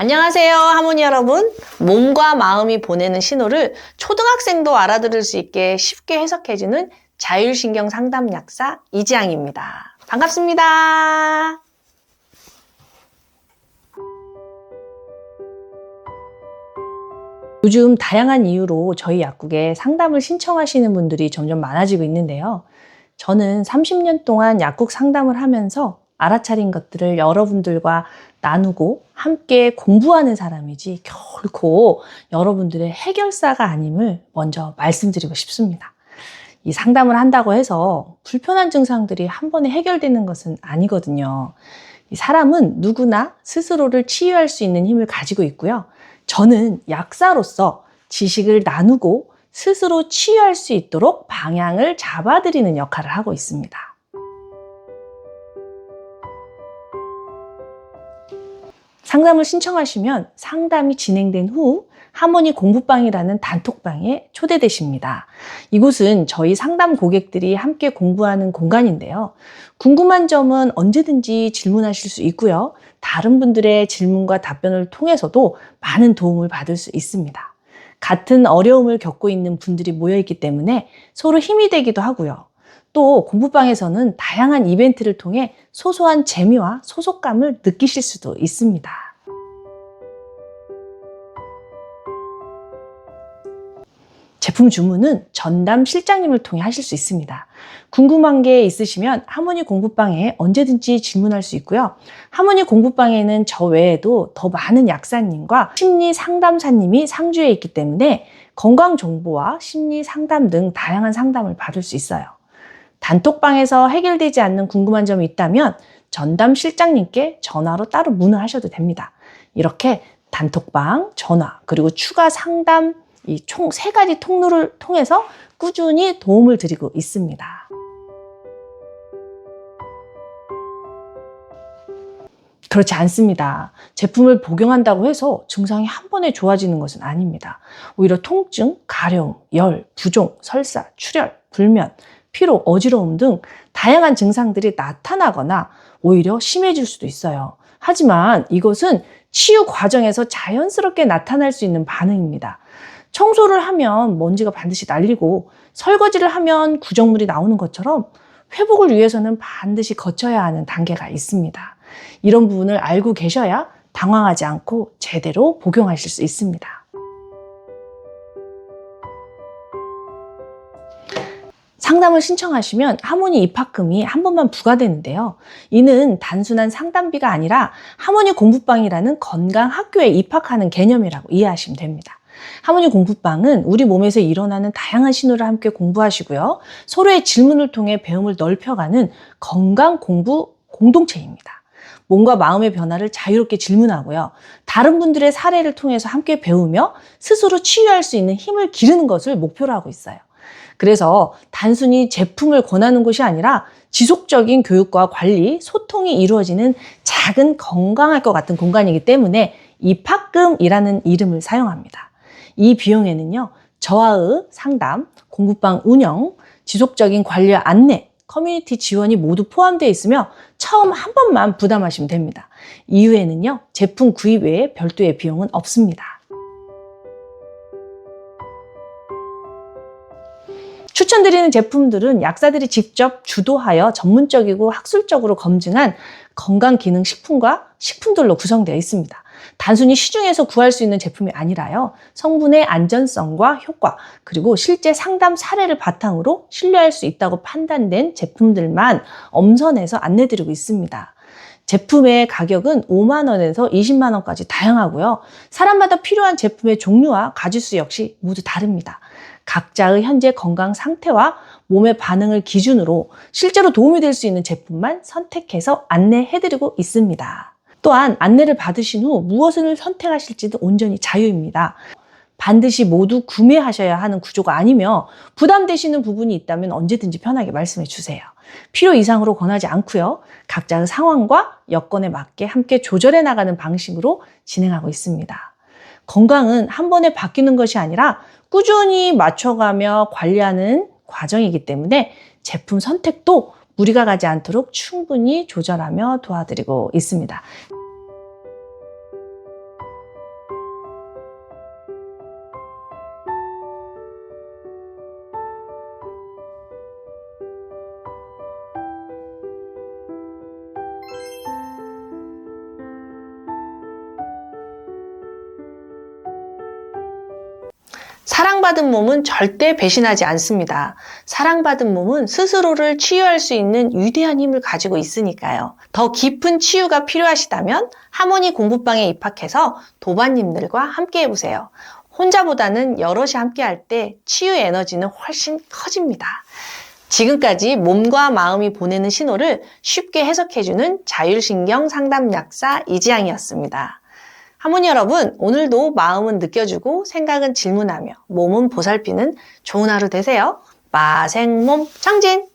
안녕하세요, 하모니 여러분. 몸과 마음이 보내는 신호를 초등학생도 알아들을 수 있게 쉽게 해석해주는 자율신경 상담 약사 이지양입니다. 반갑습니다. 요즘 다양한 이유로 저희 약국에 상담을 신청하시는 분들이 점점 많아지고 있는데요. 저는 30년 동안 약국 상담을 하면서 알아차린 것들을 여러분들과 나누고 함께 공부하는 사람이지 결코 여러분들의 해결사가 아님을 먼저 말씀드리고 싶습니다. 이 상담을 한다고 해서 불편한 증상들이 한 번에 해결되는 것은 아니거든요. 이 사람은 누구나 스스로를 치유할 수 있는 힘을 가지고 있고요. 저는 약사로서 지식을 나누고 스스로 치유할 수 있도록 방향을 잡아드리는 역할을 하고 있습니다. 상담을 신청하시면 상담이 진행된 후 하모니 공부방이라는 단톡방에 초대되십니다. 이곳은 저희 상담 고객들이 함께 공부하는 공간인데요. 궁금한 점은 언제든지 질문하실 수 있고요. 다른 분들의 질문과 답변을 통해서도 많은 도움을 받을 수 있습니다. 같은 어려움을 겪고 있는 분들이 모여있기 때문에 서로 힘이 되기도 하고요. 또 공부방에서는 다양한 이벤트를 통해 소소한 재미와 소속감을 느끼실 수도 있습니다. 제품 주문은 전담 실장님을 통해 하실 수 있습니다. 궁금한 게 있으시면 하모니 공부방에 언제든지 질문할 수 있고요. 하모니 공부방에는 저 외에도 더 많은 약사님과 심리 상담사님이 상주해 있기 때문에 건강 정보와 심리 상담 등 다양한 상담을 받을 수 있어요. 단톡방에서 해결되지 않는 궁금한 점이 있다면 전담 실장님께 전화로 따로 문의하셔도 됩니다. 이렇게 단톡방, 전화, 그리고 추가 상담 이 총 세 가지 통로를 통해서 꾸준히 도움을 드리고 있습니다. 그렇지 않습니다. 제품을 복용한다고 해서 증상이 한 번에 좋아지는 것은 아닙니다. 오히려 통증, 가려움, 열, 부종, 설사, 출혈, 불면, 피로, 어지러움 등 다양한 증상들이 나타나거나 오히려 심해질 수도 있어요. 하지만 이것은 치유 과정에서 자연스럽게 나타날 수 있는 반응입니다. 청소를 하면 먼지가 반드시 날리고 설거지를 하면 구정물이 나오는 것처럼 회복을 위해서는 반드시 거쳐야 하는 단계가 있습니다. 이런 부분을 알고 계셔야 당황하지 않고 제대로 복용하실 수 있습니다. 상담을 신청하시면 하모니 입학금이 한 번만 부과되는데요. 이는 단순한 상담비가 아니라 하모니 공부방이라는 건강 학교에 입학하는 개념이라고 이해하시면 됩니다. 하모니 공부방은 우리 몸에서 일어나는 다양한 신호를 함께 공부하시고요. 서로의 질문을 통해 배움을 넓혀가는 건강 공부 공동체입니다. 몸과 마음의 변화를 자유롭게 질문하고요. 다른 분들의 사례를 통해서 함께 배우며 스스로 치유할 수 있는 힘을 기르는 것을 목표로 하고 있어요. 그래서 단순히 제품을 권하는 곳이 아니라 지속적인 교육과 관리, 소통이 이루어지는 작은 건강할 것 같은 공간이기 때문에 입학금이라는 이름을 사용합니다. 이 비용에는요, 저하의 상담, 공부방 운영, 지속적인 관리와 안내, 커뮤니티 지원이 모두 포함되어 있으며 처음 한 번만 부담하시면 됩니다. 이후에는요, 제품 구입 외에 별도의 비용은 없습니다. 추천드리는 제품들은 약사들이 직접 주도하여 전문적이고 학술적으로 검증한 건강기능식품과 식품들로 구성되어 있습니다. 단순히 시중에서 구할 수 있는 제품이 아니라요. 성분의 안전성과 효과, 그리고 실제 상담 사례를 바탕으로 신뢰할 수 있다고 판단된 제품들만 엄선해서 안내드리고 있습니다. 제품의 가격은 5만원에서 20만원까지 다양하고요. 사람마다 필요한 제품의 종류와 가지수 역시 모두 다릅니다. 각자의 현재 건강 상태와 몸의 반응을 기준으로 실제로 도움이 될 수 있는 제품만 선택해서 안내해드리고 있습니다. 또한 안내를 받으신 후 무엇을 선택하실지는 온전히 자유입니다. 반드시 모두 구매하셔야 하는 구조가 아니며 부담되시는 부분이 있다면 언제든지 편하게 말씀해 주세요. 필요 이상으로 권하지 않고요. 각자의 상황과 여건에 맞게 함께 조절해 나가는 방식으로 진행하고 있습니다. 건강은 한 번에 바뀌는 것이 아니라 꾸준히 맞춰가며 관리하는 과정이기 때문에 제품 선택도 무리가 가지 않도록 충분히 조절하며 도와드리고 있습니다. 사랑받은 몸은 절대 배신하지 않습니다. 사랑받은 몸은 스스로를 치유할 수 있는 위대한 힘을 가지고 있으니까요. 더 깊은 치유가 필요하시다면 하모니 공부방에 입학해서 도반님들과 함께 해보세요. 혼자보다는 여럿이 함께 할 때 치유 에너지는 훨씬 커집니다. 지금까지 몸과 마음이 보내는 신호를 쉽게 해석해주는 자율신경 상담 약사 이지양이었습니다. 하모니 여러분, 오늘도 마음은 느껴주고 생각은 질문하며 몸은 보살피는 좋은 하루 되세요. 마생몸 청진!